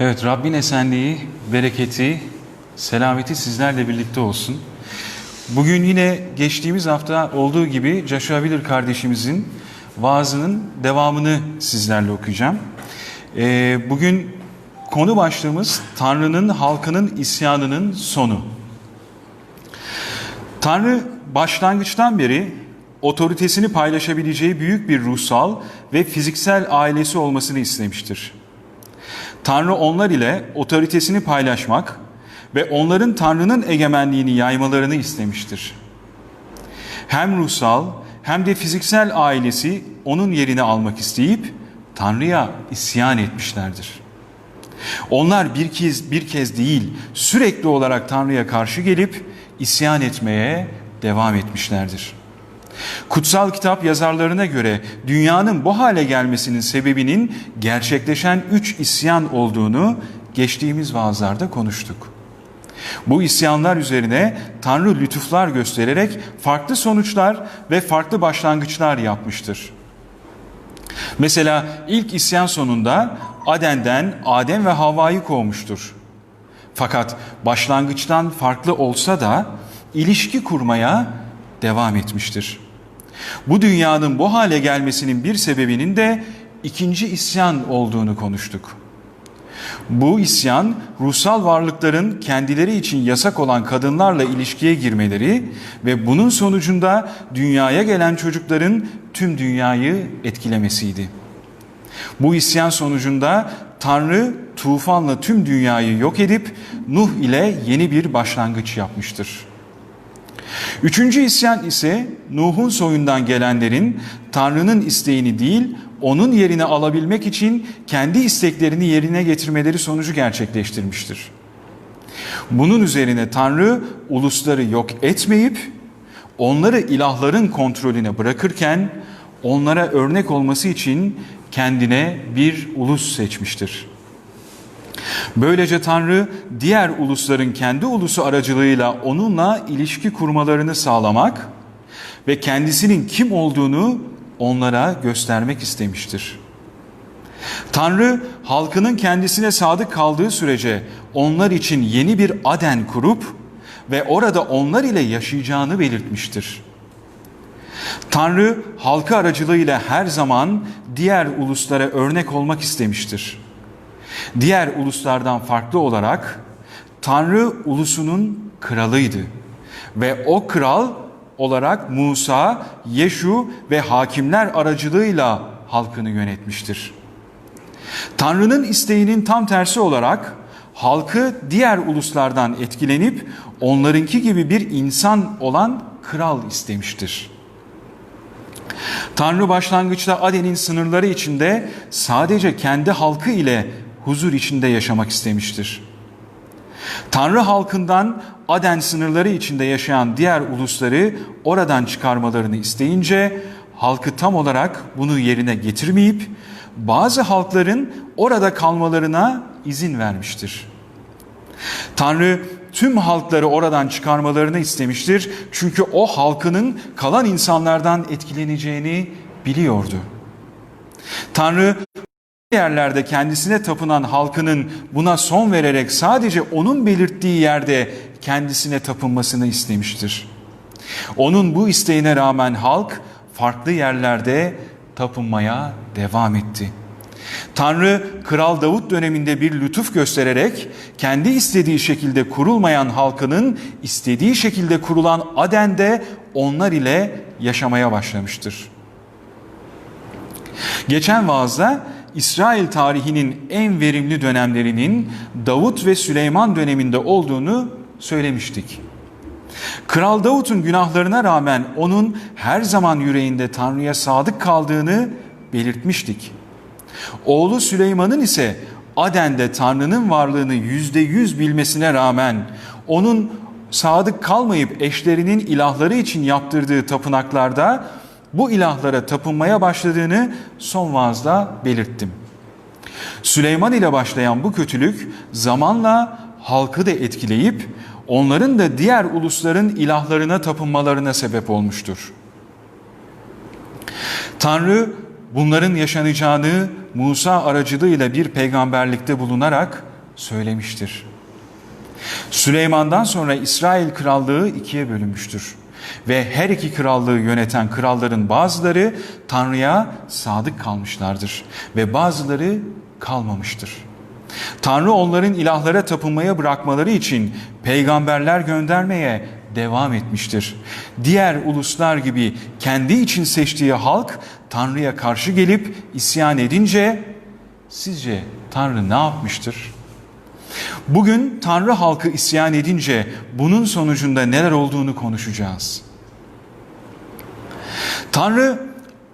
Evet Rabbin esenliği, bereketi, selameti sizlerle birlikte olsun. Bugün yine geçtiğimiz hafta olduğu gibi Joshua Wheeler kardeşimizin vaazının devamını sizlerle okuyacağım. Ee, bugün konu başlığımız Tanrı'nın halkının isyanının sonu. Tanrı başlangıçtan beri otoritesini paylaşabileceği büyük bir ruhsal ve fiziksel ailesi olmasını istemiştir. Tanrı onlar ile otoritesini paylaşmak ve onların Tanrı'nın egemenliğini yaymalarını istemiştir. Hem ruhsal hem de fiziksel ailesi onun yerini almak isteyip Tanrı'ya isyan etmişlerdir. Onlar bir kez bir kez değil, sürekli olarak Tanrı'ya karşı gelip isyan etmeye devam etmişlerdir. Kutsal kitap yazarlarına göre dünyanın bu hale gelmesinin sebebinin gerçekleşen üç isyan olduğunu geçtiğimiz vaazlarda konuştuk. Bu isyanlar üzerine Tanrı lütuflar göstererek farklı sonuçlar ve farklı başlangıçlar yapmıştır. Mesela ilk isyan sonunda Aden'den Adem ve Havva'yı kovmuştur. Fakat başlangıçtan farklı olsa da ilişki kurmaya devam etmiştir. Bu dünyanın bu hale gelmesinin bir sebebinin de ikinci isyan olduğunu konuştuk. Bu isyan ruhsal varlıkların kendileri için yasak olan kadınlarla ilişkiye girmeleri ve bunun sonucunda dünyaya gelen çocukların tüm dünyayı etkilemesiydi. Bu isyan sonucunda Tanrı tufanla tüm dünyayı yok edip Nuh ile yeni bir başlangıç yapmıştır. Üçüncü isyan ise Nuh'un soyundan gelenlerin Tanrı'nın isteğini değil, onun yerini alabilmek için kendi isteklerini yerine getirmeleri sonucu gerçekleştirmiştir. Bunun üzerine Tanrı ulusları yok etmeyip onları ilahların kontrolüne bırakırken onlara örnek olması için kendine bir ulus seçmiştir. Böylece Tanrı diğer ulusların kendi ulusu aracılığıyla onunla ilişki kurmalarını sağlamak ve kendisinin kim olduğunu onlara göstermek istemiştir. Tanrı halkının kendisine sadık kaldığı sürece onlar için yeni bir Aden kurup ve orada onlar ile yaşayacağını belirtmiştir. Tanrı halkı aracılığıyla her zaman diğer uluslara örnek olmak istemiştir. Diğer uluslardan farklı olarak Tanrı ulusunun kralıydı ve o kral olarak Musa, Yeşu ve hakimler aracılığıyla halkını yönetmiştir. Tanrı'nın isteğinin tam tersi olarak halkı diğer uluslardan etkilenip onlarınki gibi bir insan olan kral istemiştir. Tanrı başlangıçta Aden'in sınırları içinde sadece kendi halkı ile huzur içinde yaşamak istemiştir. Tanrı halkından Aden sınırları içinde yaşayan diğer ulusları oradan çıkarmalarını isteyince halkı tam olarak bunu yerine getirmeyip bazı halkların orada kalmalarına izin vermiştir. Tanrı tüm halkları oradan çıkarmalarını istemiştir. Çünkü o halkının kalan insanlardan etkileneceğini biliyordu. Tanrı yerlerde kendisine tapınan halkının buna son vererek sadece onun belirttiği yerde kendisine tapınmasını istemiştir. Onun bu isteğine rağmen halk farklı yerlerde tapınmaya devam etti. Tanrı Kral Davut döneminde bir lütuf göstererek kendi istediği şekilde kurulmayan halkının istediği şekilde kurulan Aden'de onlar ile yaşamaya başlamıştır. Geçen vaazda İsrail tarihinin en verimli dönemlerinin Davut ve Süleyman döneminde olduğunu söylemiştik. Kral Davut'un günahlarına rağmen onun her zaman yüreğinde Tanrı'ya sadık kaldığını belirtmiştik. Oğlu Süleyman'ın ise Aden'de Tanrı'nın varlığını yüzde yüz bilmesine rağmen onun sadık kalmayıp eşlerinin ilahları için yaptırdığı tapınaklarda bu ilahlara tapınmaya başladığını son vaazda belirttim. Süleyman ile başlayan bu kötülük zamanla halkı da etkileyip onların da diğer ulusların ilahlarına tapınmalarına sebep olmuştur. Tanrı bunların yaşanacağını Musa aracılığıyla bir peygamberlikte bulunarak söylemiştir. Süleyman'dan sonra İsrail krallığı ikiye bölünmüştür. Ve her iki krallığı yöneten kralların bazıları Tanrı'ya sadık kalmışlardır ve bazıları kalmamıştır. Tanrı onların ilahlara tapınmaya bırakmaları için peygamberler göndermeye devam etmiştir. Diğer uluslar gibi kendi için seçtiği halk Tanrı'ya karşı gelip isyan edince sizce Tanrı ne yapmıştır? Bugün Tanrı halkı isyan edince bunun sonucunda neler olduğunu konuşacağız. Tanrı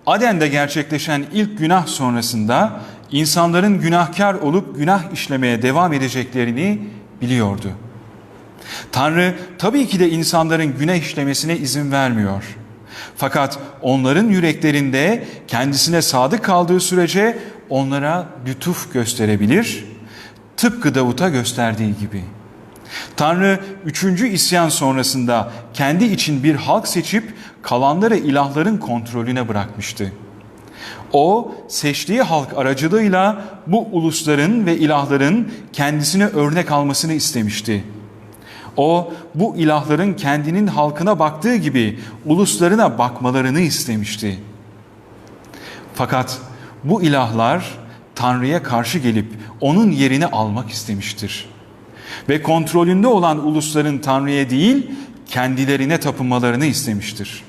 Aden'de gerçekleşen ilk günah sonrasında insanların günahkar olup günah işlemeye devam edeceklerini biliyordu. Tanrı tabii ki de insanların günah işlemesine izin vermiyor. Fakat onların yüreklerinde kendisine sadık kaldığı sürece onlara lütuf gösterebilir, tıpkı Davut'a gösterdiği gibi. Tanrı üçüncü isyan sonrasında kendi için bir halk seçip kalanları ilahların kontrolüne bırakmıştı. O seçtiği halk aracılığıyla bu ulusların ve ilahların kendisine örnek almasını istemişti. O bu ilahların kendinin halkına baktığı gibi uluslarına bakmalarını istemişti. Fakat bu ilahlar Tanrı'ya karşı gelip onun yerini almak istemiştir. Ve kontrolünde olan ulusların Tanrı'ya değil kendilerine tapınmalarını istemiştir.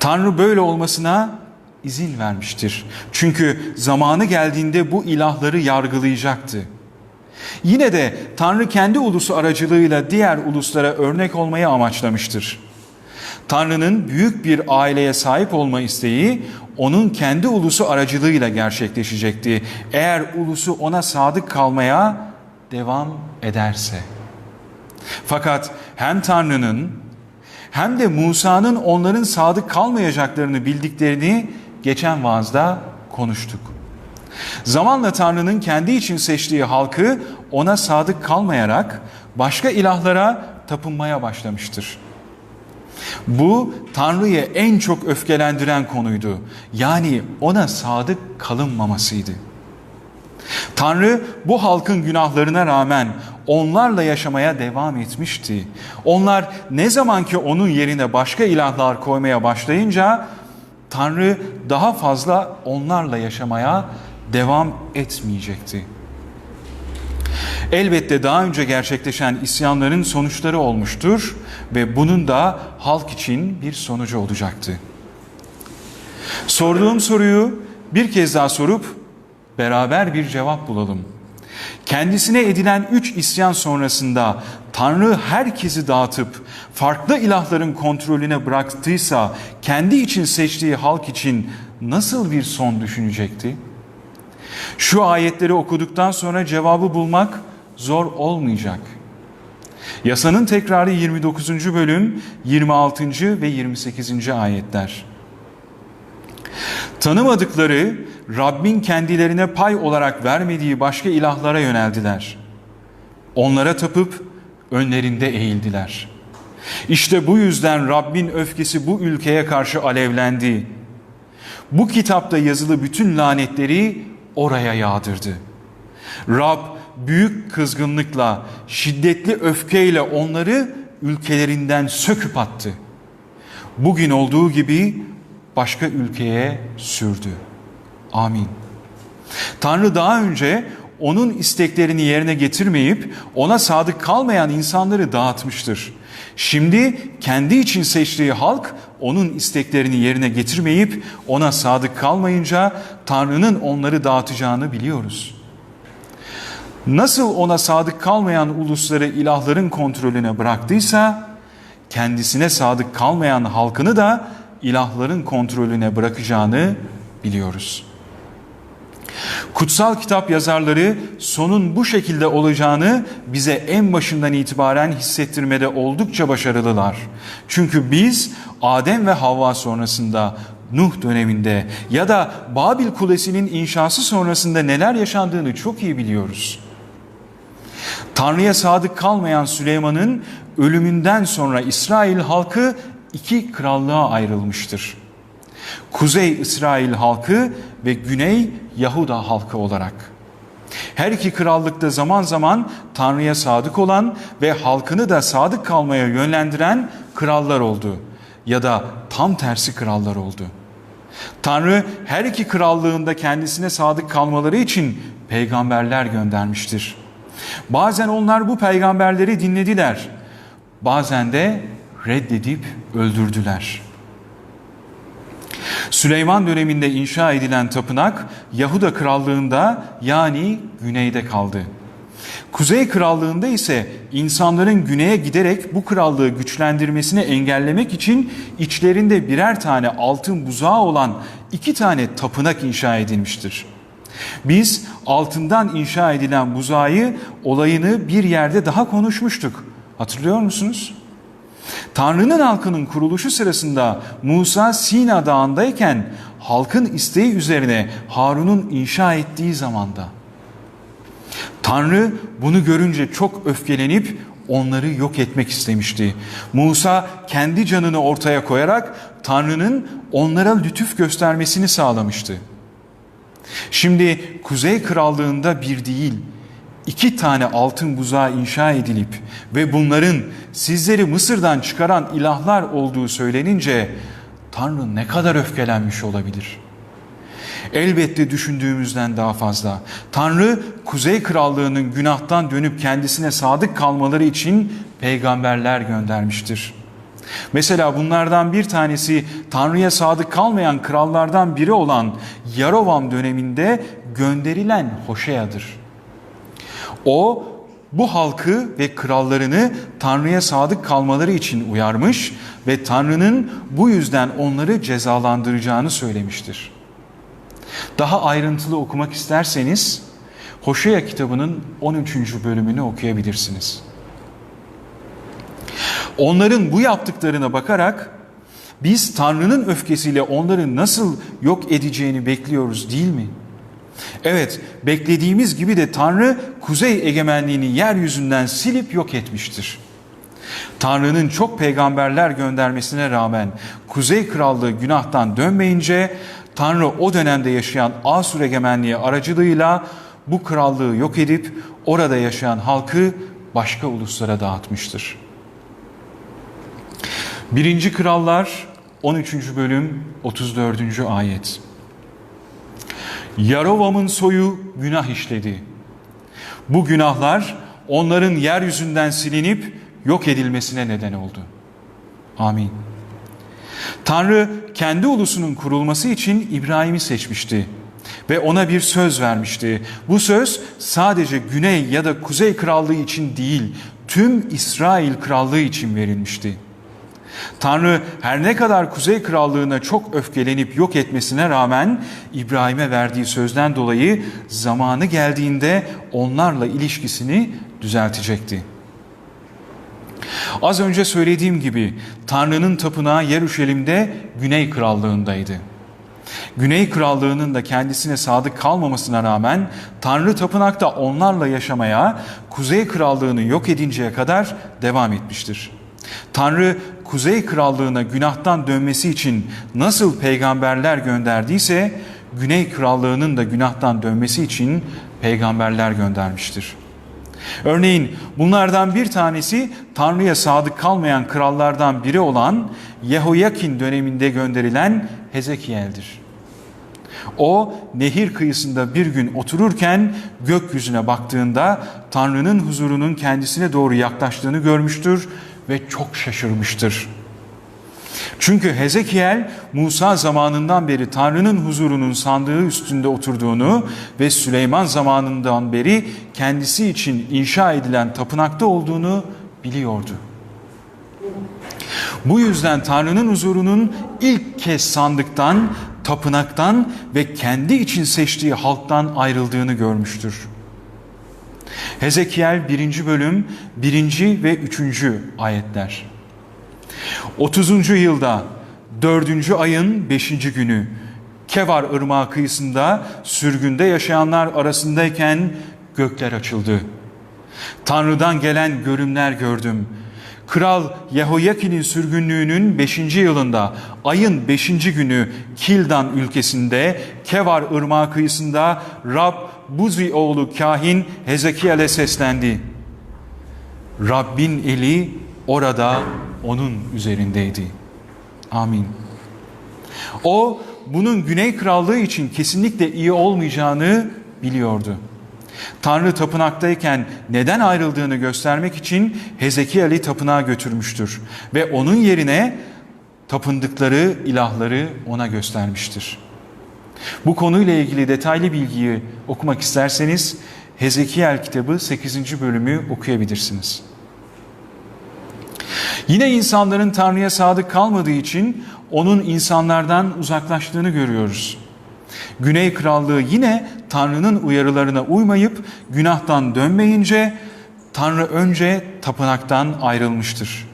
Tanrı böyle olmasına izin vermiştir. Çünkü zamanı geldiğinde bu ilahları yargılayacaktı. Yine de Tanrı kendi ulusu aracılığıyla diğer uluslara örnek olmayı amaçlamıştır. Tanrı'nın büyük bir aileye sahip olma isteği onun kendi ulusu aracılığıyla gerçekleşecekti. Eğer ulusu ona sadık kalmaya devam ederse. Fakat hem Tanrı'nın hem de Musa'nın onların sadık kalmayacaklarını bildiklerini geçen vaazda konuştuk. Zamanla Tanrı'nın kendi için seçtiği halkı ona sadık kalmayarak başka ilahlara tapınmaya başlamıştır. Bu Tanrı'yı en çok öfkelendiren konuydu. Yani ona sadık kalınmamasıydı. Tanrı bu halkın günahlarına rağmen onlarla yaşamaya devam etmişti. Onlar ne zaman ki onun yerine başka ilahlar koymaya başlayınca Tanrı daha fazla onlarla yaşamaya devam etmeyecekti. Elbette daha önce gerçekleşen isyanların sonuçları olmuştur ve bunun da halk için bir sonucu olacaktı. Sorduğum soruyu bir kez daha sorup beraber bir cevap bulalım. Kendisine edilen üç isyan sonrasında Tanrı herkesi dağıtıp farklı ilahların kontrolüne bıraktıysa kendi için seçtiği halk için nasıl bir son düşünecekti? Şu ayetleri okuduktan sonra cevabı bulmak zor olmayacak. Yasanın tekrarı 29. bölüm 26. ve 28. ayetler. Tanımadıkları Rabbin kendilerine pay olarak vermediği başka ilahlara yöneldiler. Onlara tapıp önlerinde eğildiler. İşte bu yüzden Rabbin öfkesi bu ülkeye karşı alevlendi. Bu kitapta yazılı bütün lanetleri oraya yağdırdı. Rab büyük kızgınlıkla, şiddetli öfkeyle onları ülkelerinden söküp attı. Bugün olduğu gibi başka ülkeye sürdü. Amin. Tanrı daha önce onun isteklerini yerine getirmeyip ona sadık kalmayan insanları dağıtmıştır. Şimdi kendi için seçtiği halk onun isteklerini yerine getirmeyip ona sadık kalmayınca Tanrı'nın onları dağıtacağını biliyoruz. Nasıl ona sadık kalmayan ulusları ilahların kontrolüne bıraktıysa kendisine sadık kalmayan halkını da ilahların kontrolüne bırakacağını biliyoruz. Kutsal kitap yazarları sonun bu şekilde olacağını bize en başından itibaren hissettirmede oldukça başarılılar. Çünkü biz Adem ve Havva sonrasında Nuh döneminde ya da Babil Kulesi'nin inşası sonrasında neler yaşandığını çok iyi biliyoruz. Tanrı'ya sadık kalmayan Süleyman'ın ölümünden sonra İsrail halkı iki krallığa ayrılmıştır. Kuzey İsrail halkı ve Güney Yahuda halkı olarak. Her iki krallıkta zaman zaman Tanrı'ya sadık olan ve halkını da sadık kalmaya yönlendiren krallar oldu ya da tam tersi krallar oldu. Tanrı her iki krallığında kendisine sadık kalmaları için peygamberler göndermiştir. Bazen onlar bu peygamberleri dinlediler. Bazen de reddedip öldürdüler. Süleyman döneminde inşa edilen tapınak Yahuda krallığında yani güneyde kaldı. Kuzey krallığında ise insanların güneye giderek bu krallığı güçlendirmesini engellemek için içlerinde birer tane altın buzağı olan iki tane tapınak inşa edilmiştir. Biz altından inşa edilen buzağı olayını bir yerde daha konuşmuştuk. Hatırlıyor musunuz? Tanrı'nın halkının kuruluşu sırasında Musa Sina Dağı'ndayken halkın isteği üzerine Harun'un inşa ettiği zamanda. Tanrı bunu görünce çok öfkelenip onları yok etmek istemişti. Musa kendi canını ortaya koyarak Tanrı'nın onlara lütuf göstermesini sağlamıştı. Şimdi Kuzey Krallığında bir değil, iki tane altın buzağı inşa edilip ve bunların sizleri Mısır'dan çıkaran ilahlar olduğu söylenince Tanrı ne kadar öfkelenmiş olabilir? Elbette düşündüğümüzden daha fazla. Tanrı Kuzey Krallığı'nın günahtan dönüp kendisine sadık kalmaları için peygamberler göndermiştir. Mesela bunlardan bir tanesi Tanrı'ya sadık kalmayan krallardan biri olan Yarovam döneminde gönderilen Hoşeya'dır. O bu halkı ve krallarını Tanrı'ya sadık kalmaları için uyarmış ve Tanrı'nın bu yüzden onları cezalandıracağını söylemiştir. Daha ayrıntılı okumak isterseniz Hoşea kitabının 13. bölümünü okuyabilirsiniz. Onların bu yaptıklarına bakarak biz Tanrı'nın öfkesiyle onları nasıl yok edeceğini bekliyoruz değil mi? Evet, beklediğimiz gibi de Tanrı kuzey egemenliğini yeryüzünden silip yok etmiştir. Tanrı'nın çok peygamberler göndermesine rağmen Kuzey Krallığı günahtan dönmeyince Tanrı o dönemde yaşayan Asur egemenliği aracılığıyla bu krallığı yok edip orada yaşayan halkı başka uluslara dağıtmıştır. 1. Krallar 13. bölüm 34. ayet. Yarovam'ın soyu günah işledi. Bu günahlar onların yeryüzünden silinip yok edilmesine neden oldu. Amin. Tanrı kendi ulusunun kurulması için İbrahim'i seçmişti ve ona bir söz vermişti. Bu söz sadece Güney ya da Kuzey Krallığı için değil, tüm İsrail Krallığı için verilmişti. Tanrı her ne kadar Kuzey Krallığına çok öfkelenip yok etmesine rağmen İbrahim'e verdiği sözden dolayı zamanı geldiğinde onlarla ilişkisini düzeltecekti. Az önce söylediğim gibi Tanrı'nın tapınağı Yeruşalim'de Güney Krallığındaydı. Güney Krallığı'nın da kendisine sadık kalmamasına rağmen Tanrı tapınakta onlarla yaşamaya Kuzey Krallığı'nı yok edinceye kadar devam etmiştir. Tanrı Kuzey Krallığı'na günahtan dönmesi için nasıl peygamberler gönderdiyse Güney Krallığı'nın da günahtan dönmesi için peygamberler göndermiştir. Örneğin bunlardan bir tanesi Tanrı'ya sadık kalmayan krallardan biri olan Yehoyakin döneminde gönderilen Hezekiel'dir. O nehir kıyısında bir gün otururken gökyüzüne baktığında Tanrı'nın huzurunun kendisine doğru yaklaştığını görmüştür ve çok şaşırmıştır. Çünkü Hezekiel Musa zamanından beri Tanrı'nın huzurunun sandığı üstünde oturduğunu ve Süleyman zamanından beri kendisi için inşa edilen tapınakta olduğunu biliyordu. Bu yüzden Tanrı'nın huzurunun ilk kez sandıktan, tapınaktan ve kendi için seçtiği halktan ayrıldığını görmüştür. Hezekiel 1. bölüm 1. ve 3. ayetler. 30. yılda 4. ayın 5. günü Kevar ırmağı kıyısında sürgünde yaşayanlar arasındayken gökler açıldı. Tanrı'dan gelen görümler gördüm. Kral Yehoyakin'in sürgünlüğünün 5. yılında ayın 5. günü Kildan ülkesinde Kevar ırmağı kıyısında Rab Buzi oğlu kahin Hezekiel'e seslendi. Rabbin eli orada onun üzerindeydi. Amin. O bunun Güney Krallığı için kesinlikle iyi olmayacağını biliyordu. Tanrı tapınaktayken neden ayrıldığını göstermek için Hezekiel'i tapınağa götürmüştür ve onun yerine tapındıkları ilahları ona göstermiştir. Bu konuyla ilgili detaylı bilgiyi okumak isterseniz Hezekiel kitabı 8. bölümü okuyabilirsiniz. Yine insanların Tanrı'ya sadık kalmadığı için onun insanlardan uzaklaştığını görüyoruz. Güney Krallığı yine Tanrı'nın uyarılarına uymayıp günahtan dönmeyince Tanrı önce tapınaktan ayrılmıştır.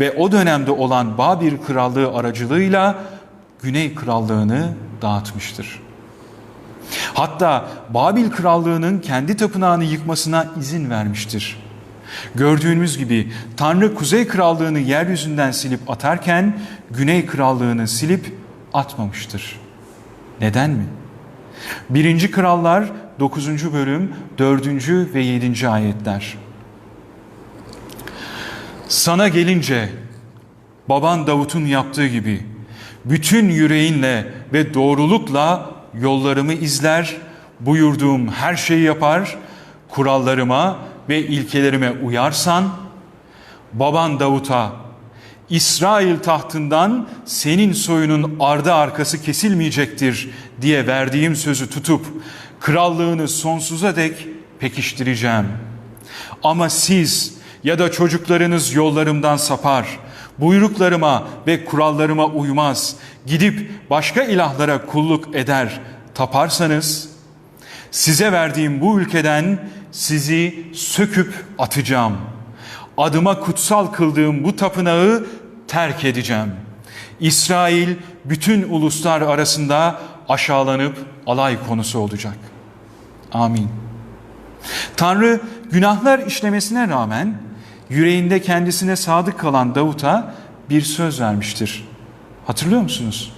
Ve o dönemde olan Babil Krallığı aracılığıyla Güney Krallığını dağıtmıştır. Hatta Babil Krallığı'nın kendi tapınağını yıkmasına izin vermiştir. Gördüğünüz gibi Tanrı Kuzey Krallığı'nı yeryüzünden silip atarken Güney Krallığı'nı silip atmamıştır. Neden mi? 1. Krallar 9. bölüm 4. ve 7. ayetler. Sana gelince baban Davut'un yaptığı gibi bütün yüreğinle ve doğrulukla yollarımı izler, buyurduğum her şeyi yapar, kurallarıma ve ilkelerime uyarsan, baban Davut'a İsrail tahtından senin soyunun ardı arkası kesilmeyecektir diye verdiğim sözü tutup krallığını sonsuza dek pekiştireceğim. Ama siz ya da çocuklarınız yollarımdan sapar, buyruklarıma ve kurallarıma uymaz, gidip başka ilahlara kulluk eder, taparsanız, size verdiğim bu ülkeden sizi söküp atacağım. Adıma kutsal kıldığım bu tapınağı terk edeceğim. İsrail bütün uluslar arasında aşağılanıp alay konusu olacak. Amin. Tanrı günahlar işlemesine rağmen yüreğinde kendisine sadık kalan Davut'a bir söz vermiştir. Hatırlıyor musunuz?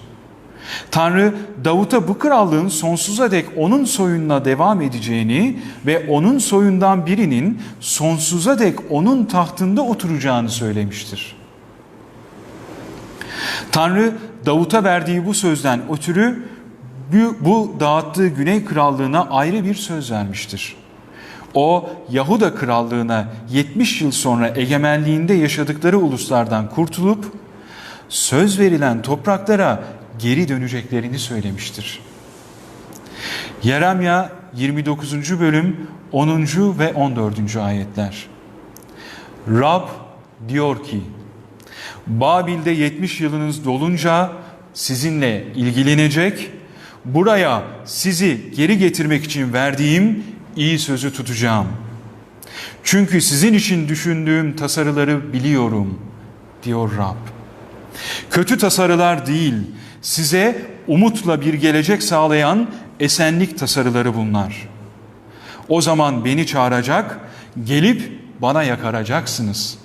Tanrı Davut'a bu krallığın sonsuza dek onun soyunla devam edeceğini ve onun soyundan birinin sonsuza dek onun tahtında oturacağını söylemiştir. Tanrı Davut'a verdiği bu sözden ötürü bu, dağıttığı Güney Krallığına ayrı bir söz vermiştir. O Yahuda Krallığına 70 yıl sonra egemenliğinde yaşadıkları uluslardan kurtulup söz verilen topraklara geri döneceklerini söylemiştir. Yeremya 29. bölüm 10. ve 14. ayetler. Rab diyor ki, Babil'de 70 yılınız dolunca sizinle ilgilenecek, buraya sizi geri getirmek için verdiğim iyi sözü tutacağım. Çünkü sizin için düşündüğüm tasarıları biliyorum, diyor Rab. Kötü tasarılar değil, size umutla bir gelecek sağlayan esenlik tasarıları bunlar. O zaman beni çağıracak, gelip bana yakaracaksınız.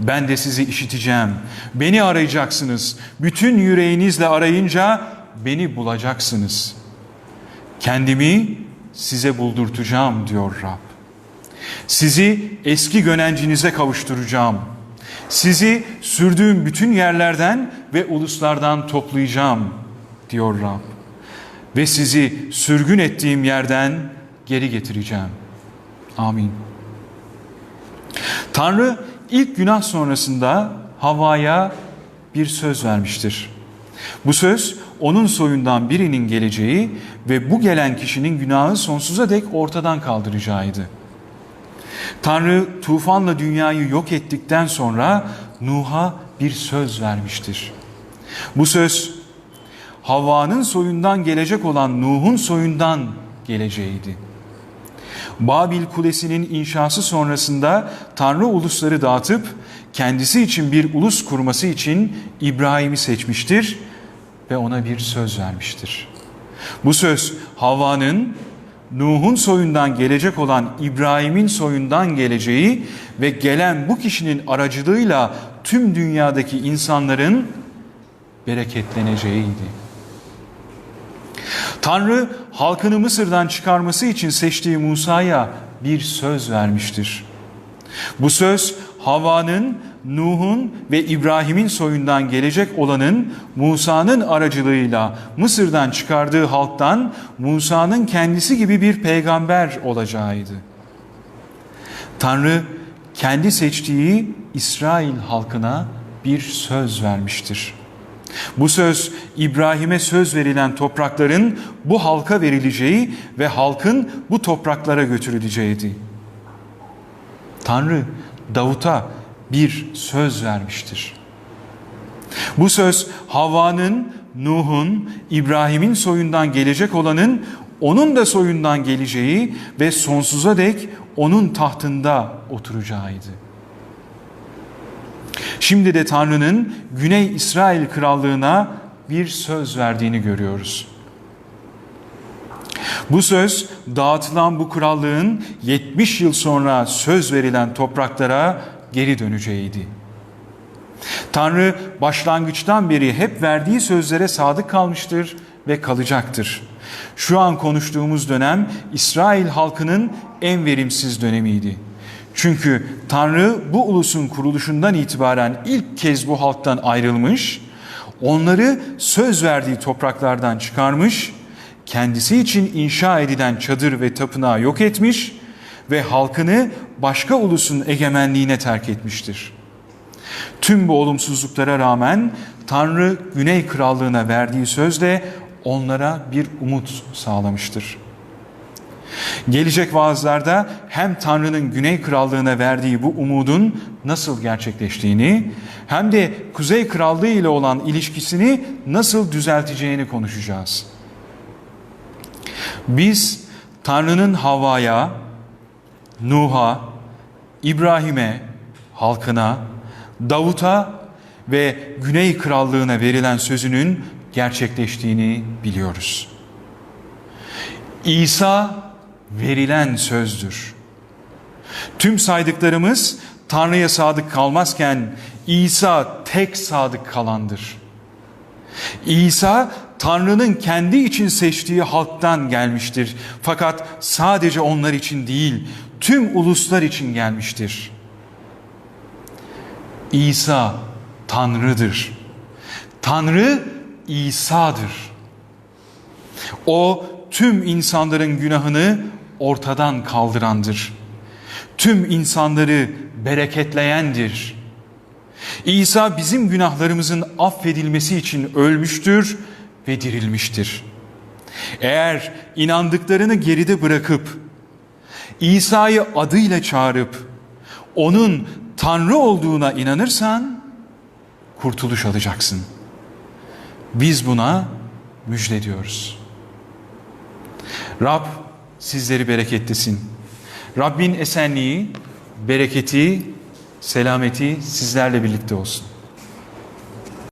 Ben de sizi işiteceğim. Beni arayacaksınız. Bütün yüreğinizle arayınca beni bulacaksınız. Kendimi size buldurtacağım diyor Rab. Sizi eski gönencinize kavuşturacağım. Sizi sürdüğüm bütün yerlerden ve uluslardan toplayacağım diyor Rab. Ve sizi sürgün ettiğim yerden geri getireceğim. Amin. Tanrı ilk günah sonrasında Havva'ya bir söz vermiştir. Bu söz onun soyundan birinin geleceği ve bu gelen kişinin günahı sonsuza dek ortadan kaldıracağıydı. Tanrı tufanla dünyayı yok ettikten sonra Nuh'a bir söz vermiştir. Bu söz Havva'nın soyundan gelecek olan Nuh'un soyundan geleceğiydi. Babil Kulesi'nin inşası sonrasında Tanrı ulusları dağıtıp kendisi için bir ulus kurması için İbrahim'i seçmiştir ve ona bir söz vermiştir. Bu söz Havva'nın Nuh'un soyundan gelecek olan İbrahim'in soyundan geleceği ve gelen bu kişinin aracılığıyla tüm dünyadaki insanların bereketleneceğiydi. Tanrı halkını Mısır'dan çıkarması için seçtiği Musa'ya bir söz vermiştir. Bu söz Havva'nın, Nuh'un ve İbrahim'in soyundan gelecek olanın Musa'nın aracılığıyla Mısır'dan çıkardığı halktan Musa'nın kendisi gibi bir peygamber olacağıydı. Tanrı kendi seçtiği İsrail halkına bir söz vermiştir. Bu söz İbrahim'e söz verilen toprakların bu halka verileceği ve halkın bu topraklara götürüleceğiydi. Tanrı Davut'a bir söz vermiştir. Bu söz Havva'nın, Nuh'un, İbrahim'in soyundan gelecek olanın onun da soyundan geleceği ve sonsuza dek onun tahtında oturacağıydı. Şimdi de Tanrı'nın Güney İsrail Krallığına bir söz verdiğini görüyoruz. Bu söz dağıtılan bu krallığın 70 yıl sonra söz verilen topraklara geri döneceğiydi. Tanrı başlangıçtan beri hep verdiği sözlere sadık kalmıştır ve kalacaktır. Şu an konuştuğumuz dönem İsrail halkının en verimsiz dönemiydi. Çünkü Tanrı bu ulusun kuruluşundan itibaren ilk kez bu halktan ayrılmış, onları söz verdiği topraklardan çıkarmış, kendisi için inşa edilen çadır ve tapınağı yok etmiş ve halkını başka ulusun egemenliğine terk etmiştir. Tüm bu olumsuzluklara rağmen Tanrı Güney Krallığına verdiği sözle onlara bir umut sağlamıştır. Gelecek vaazlarda hem Tanrı'nın Güney Krallığına verdiği bu umudun nasıl gerçekleştiğini hem de Kuzey Krallığı ile olan ilişkisini nasıl düzelteceğini konuşacağız. Biz Tanrı'nın Havva'ya, Nuh'a, İbrahim'e, halkına, Davut'a ve Güney Krallığına verilen sözünün gerçekleştiğini biliyoruz. İsa verilen sözdür. Tüm saydıklarımız Tanrı'ya sadık kalmazken İsa tek sadık kalandır. İsa Tanrı'nın kendi için seçtiği halktan gelmiştir. Fakat sadece onlar için değil, tüm uluslar için gelmiştir. İsa Tanrı'dır. Tanrı İsa'dır. O tüm insanların günahını ortadan kaldırandır. Tüm insanları bereketleyendir. İsa bizim günahlarımızın affedilmesi için ölmüştür ve dirilmiştir. Eğer inandıklarını geride bırakıp İsa'yı adıyla çağırıp onun Tanrı olduğuna inanırsan kurtuluş alacaksın. Biz buna müjde diyoruz. Rab sizleri bereketlesin. Rabbin esenliği, bereketi, selameti sizlerle birlikte olsun.